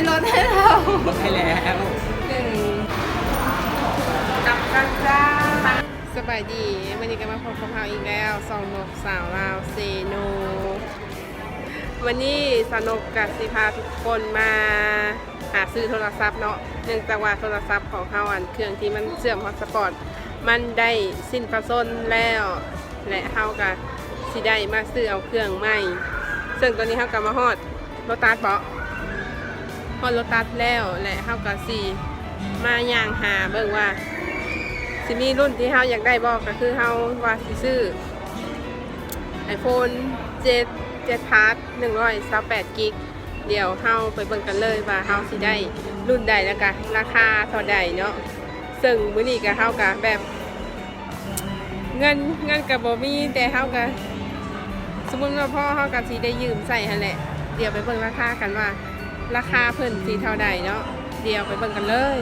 ไม่ลดให้เราลดให้แล้วหนึ่งจับกันจ้าสบายดีวันนี้ก็มาพบกับเราอีกแล้วสองนกสาวลาวเซโน วันนี้สนุกกับสิพาทุกคนมาหาซื้อโทรศัพท์เนาะเนื่องจากว่าโทรศัพท์ของเราอันเครื่องที่มันเสื่อมฮอตสปอตมันได้สิ้นประสนแล้ว และเฮากับสิได้มาซื้อเอาเครื่องใหม่ซึ่งตอนนี้เฮากับมาฮอดรถตัดเบาะ ฮอดรถตัดแล้วและเฮากับสิมาย่างหาเบิ่งว่าสิมีรุ่นที่เฮาอยากได้บ่ก็คือเฮาว่าสิซื้อ iPhone 7 7 Plus 128กิกเดี๋ยวเฮาไปเบิ่งกันเลยว่าเฮาสิได้รุ่นใดแล้วก็ราคาเท่าใดเนาะซึ่งมื้อนี้ก็เฮาก็แบบเงินเงินก็บ่มีแต่เฮาก็สมมุติว่าพ่อเฮาก็สิได้ยืมใส่หั่นแหละ เดี๋ยวไปเบิ่งราคากันว่า ราคาเพิ่นสีเท่าใดเนาะเดียวไปเบิ่งกันเลย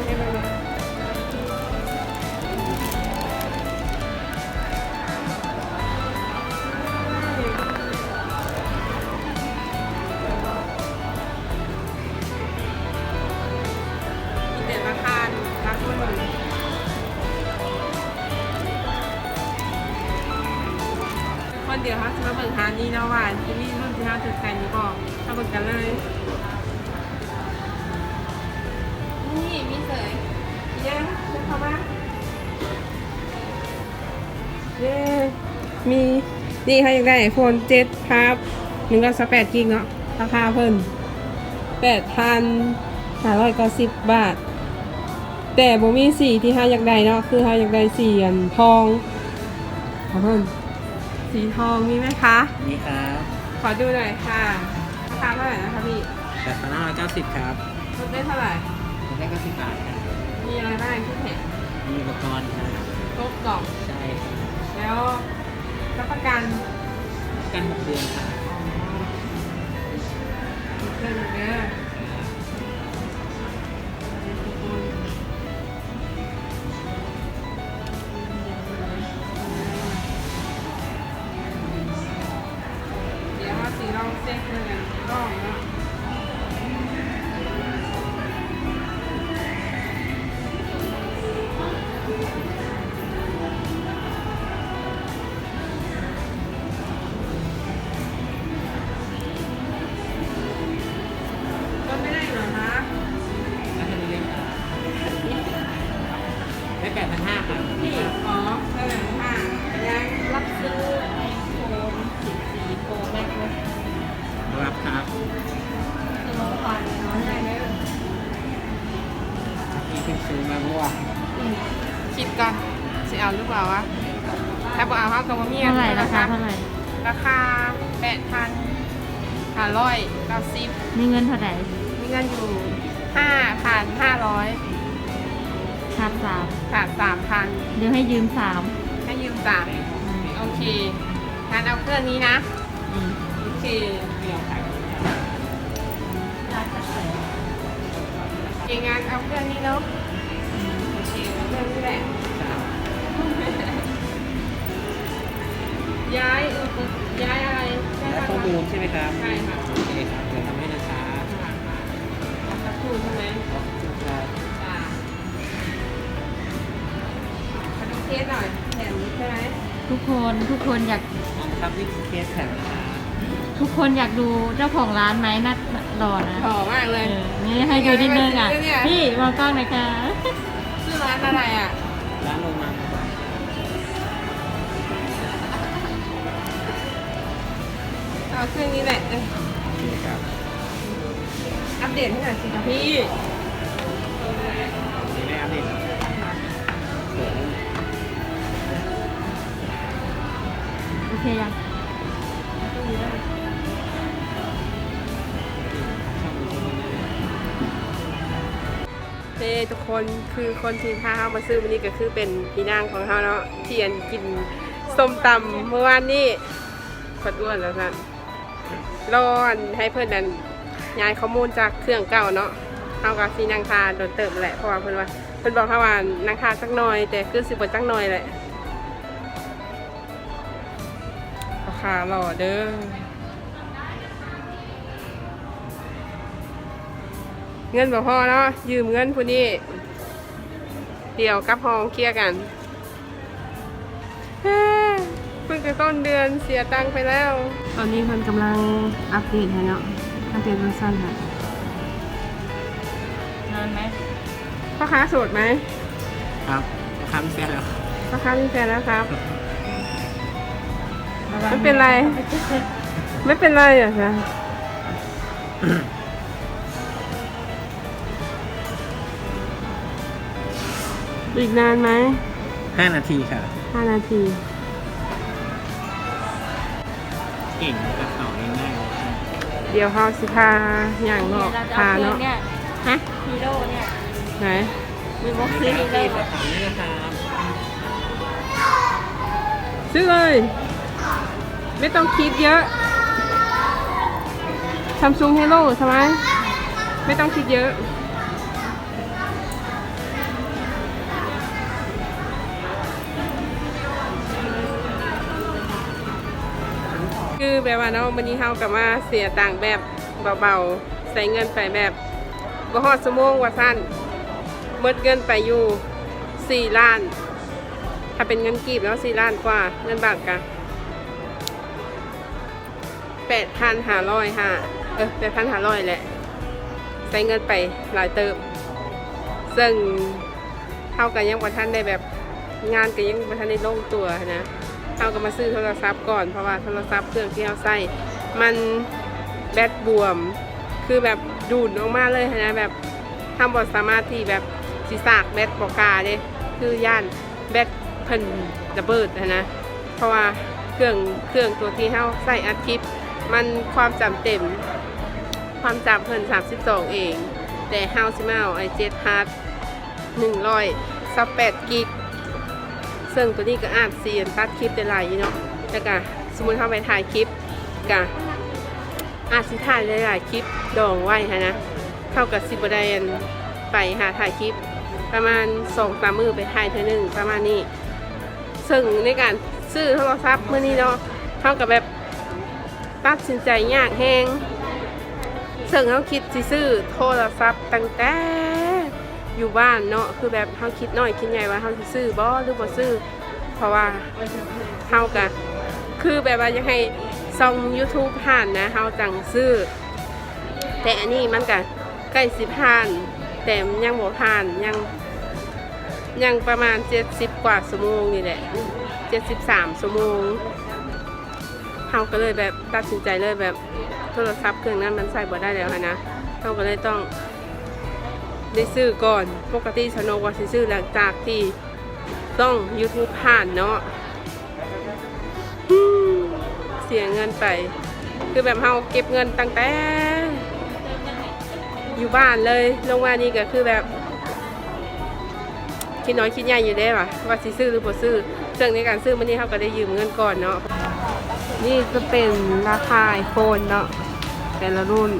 เราเข้าลงได้เลยมีแต่ราคาราคาหนึ่งคนเดียวเขาจะมาเบิ่งหานี่เนะว่าที่นี่รุ่นที่เขาถือกันอยู่บอกเขาเบิ่งกันเลย นี่มีเสยยังเดินเข้ามาเย้มีนี่เขาอยากได้ไอโฟน7ครับหนึ่งร้อยสิบแปดกิกเนาะราคาเพิ่นแปดพันห้าร้อยเก้าสิบบาท แต่บ่มีสีที่ห้าอยากได้เนาะคือห้าอยากได้สีอันทองขอเพิ่มสีทองมีไหมคะนี่ครับขอดูหน่อยค่ะราคาเท่าไหร่นะคะพี่แปดพันห้าร้อยเก้าสิบครับลดได้เท่าไหร่ ลดได้เก้าสิบบาทครับมีอะไรบ้างที่แถมมีอุปกรณ์ครับครบกล่องใช่ครับแล้วรับประกันกันหกเดือนครับเรื่องเนี้ยเซื้อมาเมื่อวานคิดก่อนจะเอาหรือเปล่าวะถ้าบอกเอาเขาก็บ่มีเท่าไหร่ราคาเท่าไหร่ราคาแปดพันห้าร้อยเก้าสิบมีเงินเท่าไหร่มีเงินอยู่ห้าพันห้าร้อยขาดสามขาดสามพันเดี๋ยวให้ยืมสามให้ยืมสามโอเคงั้นเอาเครื่องนี้นะอืมโอเคเดี๋ยวขายเก่งงานเอาเครื่องนี้เนาะ แหละครับย้ายเออย้ายอะไรย้ายแล้วอะไรข้อมูลใช่ไหมครับ ใช่ค่ะ โอเคครับ เดี๋ยวทำให้นะครับสักครู่ใช่ไหมขอบคุณครับจ้ามาดูเคสหน่อยแถมนี้ใช่ไหมทุกคนทุกคนอยากอ๋อครับนี่คือเคสแถมนะครับทุกคนอยากดูเจ้าของร้านไหมนัดรอนะหล่อมากเลเอยอนี่ให้ดูนิดนึงอะเนี่ยพี่มองกล้องหน่อยค่ะชื่อร้านอะไรอะ ร้านโรงงานครับเอาเครื่องนี้แหละเออโอเคครับโอัปเดตให้หน่อยสิคะพี่ นี่ได้อัปเดตแล้วสวยโอเคยัง เฮ้ทุกคนคือคนที่พาเฮามาซื้อวันนี้ก็คือเป็นพี่นางของเฮาเนาะเทียนกินส้มตำเมื่อวานนี้ขดอ้วนแล้วกันรออันให้เพื่อนนั้นย้ายข้อมูลจากเครื่องเก่าเนาะเฮากับซีนางทาโดนเติมแหละเพราะว่าเพิ่อนว่าเพิ่อนบอกเฮาว่านางทาสักหน่อย แต่คือสิบ่จักหน่อยแหละราคาหล่อเด้อ เงินบ่พอเนาะยืมเงินผู้นี้ เดี๋ยวกลับห้องเคลียร์กันเพิ่งจะต้นเดือนเสียตังค์ไปแล้ว ตอนนี้เพิ่นกำลังอัปเดตให้เนาะอัปเดตเวอร์ชันค่ะนานไหมพ่อค้าโสดไหมครับคำเสียแล้วพ่อค้ามีแฟนแล้วครับระวังไม่เป็นไร ไม่เป็นไรอะค่ะ อีกนานไหมห้านาทีค่ะ ห้านาที เก่งกระเป๋าง่ายเดี๋ยวเฮาสิพาอย่างเนาะเราจะพาเอาเครื่อเนาะงเนี่ยฮะฮีโร่เนี่ยไหนมีบๆอกซื้อฮีนี่โร่กระเป๋านี่นะครับซื้อเลย ไม่ต้องคิดเยอะ Samsung Hello ใช่ไหมไม่ต้องคิดเยอะ คือแบบว่าเนาะวันนี้เฮากลับมาเสียตังแบบเบาๆ ใส่เงินไปแบบบ่ฮอดสมงว่าสั้นหมดเงินไปอยู่ 4 ล้าน ถ้าเป็นเงินกีบแล้ว4ล้านกว่า เงินบาทกันแปดพันห้าร้อยห้าเออแปดพันห้าร้อยแหละ ใส่เงินไปหลายเติม ซึ่งเท่ากันยังบ่ทันได้แบบงานก็ยังบ่ทันได้ลงตัวนะ เท่ากับมาซื้อโทรศัพท์ก่อนเพราะว่าโทรศัพท์เครื่องที่เราใส่มันแบตบวม คือแบบดูดออกมาเลยนะแบบทำบทสามารถที่แบบสีสากแบตบอกกาเด้คือย่านแบตเพิ่นระเบิดนะเพราะว่าเครื่องเครื่องตัวที่เฮาใส่อัดคลิป มันความจำเต็ม ความจำเพิ่น32 เอง แต่เฮาสิมาเอาไอเจ็ดฮาร์ด128กิก ซึ่งตัวนี้ก็อาจเสียนตัดคลิปได้หลายอยู่เนาะแล้วก็สมมติเข้าไปถ่ายคลิปก็อาจสิถ่ายหลายๆคลิปดองไว้ฮะนะเท่ากับสิบไดอันไปหาถ่ายคลิป ประมาณสองสามมือไปถ่ายเธอหนึ่งประมาณนี้ ซึ่งในการซื้อโทรศัพท์เมื่อนี้เนาะเท่ากับแบบตัดสินใจยากแหงซึ่งเขาคิดสิซื้อโทรศัพท์ตั้งแต่ อยู่บ้านเนาะคือแบบเขาคิดน้อยคิดใหญ่ว่าเขาสิซื้อบ่หรือบ่ซื้อ เพราะว่าเฮากันคือแบบว่าอยากให้ซอง YouTube ผ่านนะเฮาจังซื้อ แต่อันนี้มันก็ใกล้สิผ่าน แต่ยังบ่ผ่านยัง ยังประมาณ 70 กว่าชั่วโมงนี่แหละ 73ชั่วโมงเฮาก็เลยแบบตัดสินใจเลยแบบโทรศัพท์เครื่องนั้นมันใส่บ่ได้แล้วนะเฮาก็เลยต้อง ได้ซื้อก่อน ปกติสโนว่าสิซื้อหลังจากที่ต้อง YouTube ผ่านเนาะเสียเงินไป คือแบบเฮาเก็บเงินตั้งแต่ อยู่บ้านเลยลงมานี่ก็คือแบบคิดน้อยคิดใหญ่อยู่ได้ป่ะว่าสิซื้อหรือบ่ซื้อซึ่งในการซื้อมันนี่เขาก็ได้ยืมเงินก่อนเนาะนี่ก็เป็นราคาไอโฟนเนาะแต่ละรุ่น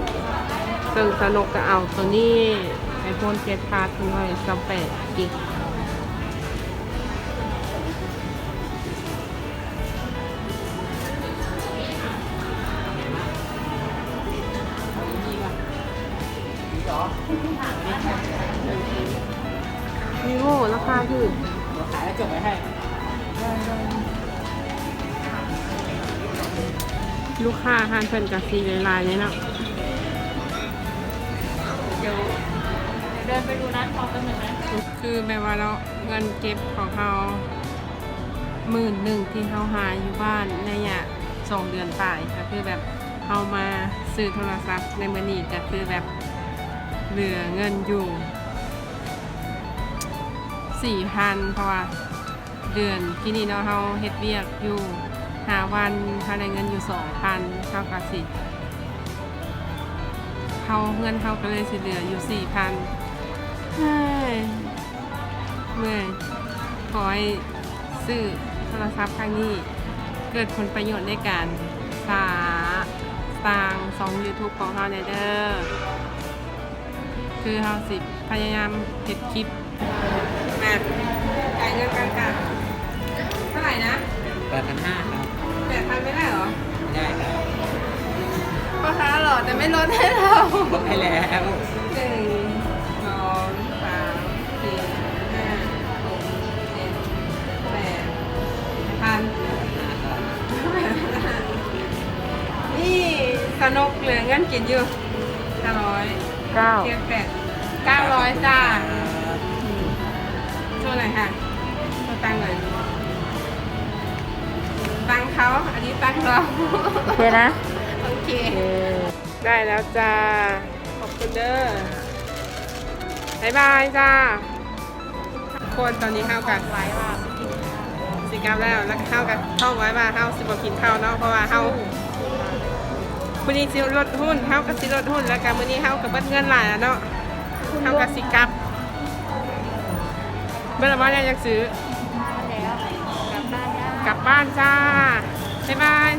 ซึ่งสนุกก็เอาตัวนี้ ไอโฟนเจ็ดพาร์ทด้วยสองแปดกิกวีโวราคาคือขายแล้วจบไว้ให้ ลูกค้าทานเพิ่นกับซีลายๆเลยเนาะ ดินไปดูร้านทองกันหนึ่งนะคือแบบว่าเราเงินเก็บของเขาหมื่นหนึ่งที่เขาหาอยู่บ้านในเนี่ยสองเดือนป่ายก็คือแบบเขามาซื้อโทรศัพท์ในมือนี้ก็คือแบบเหลือเงินอยู่สี่พันเพราะว่าเดือนที่นี่เนาะเฮาเฮ็ดเวียกอยู่หาวันเฮาได้เงินอยู่สองพันเท่ากับสิเฮาเงินเฮาก็เลยสิเหลืออยู่สี่พัน เฮ้ยเมื่อยขอให้ซื้อโทรศัพท์ครั้งนี้ เกิดผลประโยชน์ในการสาสร้างสอง YouTube ของเราในเด้อคือเราสิพยายามเห็ดคลิปมาจ่ายเงินกันค่ะเท่าไหร่นะแปดพันห้าครับแปดพันไม่ได้เหรอไม่ได้ครับพ่อค้าหล่อแต่ไม่ลดให้เราลดให้แล้ว ลือเงินกินอยู่ห้าร้อยเก้าเทียนแปดเก้าร้อยจ้าโชว์หน่อยค่ะโชว์ตังค์หน่อยตังค์เขาอันนี้ตังค์เราโอเคนะ โอเค ได้แล้วจ้า ขอบคุณเด้อบ๊ายบายจ้า คนตอนนี้เข้ากันไว้ว่าสิกลับแล้วแล้วเข้ากันเข้าไว้ว่าข้าสิบกินข้าวเนาะเพราะว่าเข้า ววันนี้สิลดหุ้นข้ากับสิลดหุ้นแล้วกันวันนี้ข้ากับเบิดเงินหลายแล้วเนาะข้ากับสิกลับเมื่อไหร่ว่าอยากซื้อกลับบ้านจ้าบ๊ายบาย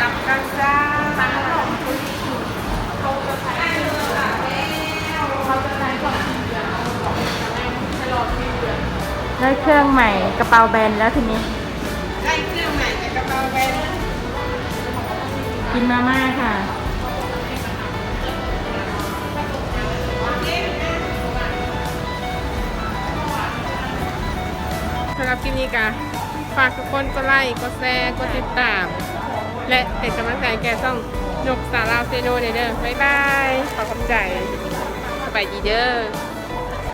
กลับกันจ้าได้เครื่องใหม่กระเป๋าแบนแล้วทีนี้ กินมาม่าค่ะ สำหรับคลิปนี้ก็ฝากทุกคนกดไลค์ กดแชร์ กดติดตาม และเป็นกำลังใจแก่ช่องนกสาวลาเซโนเด้อบ๊ายบาย ขอบคุณใจสบายดีเด้อ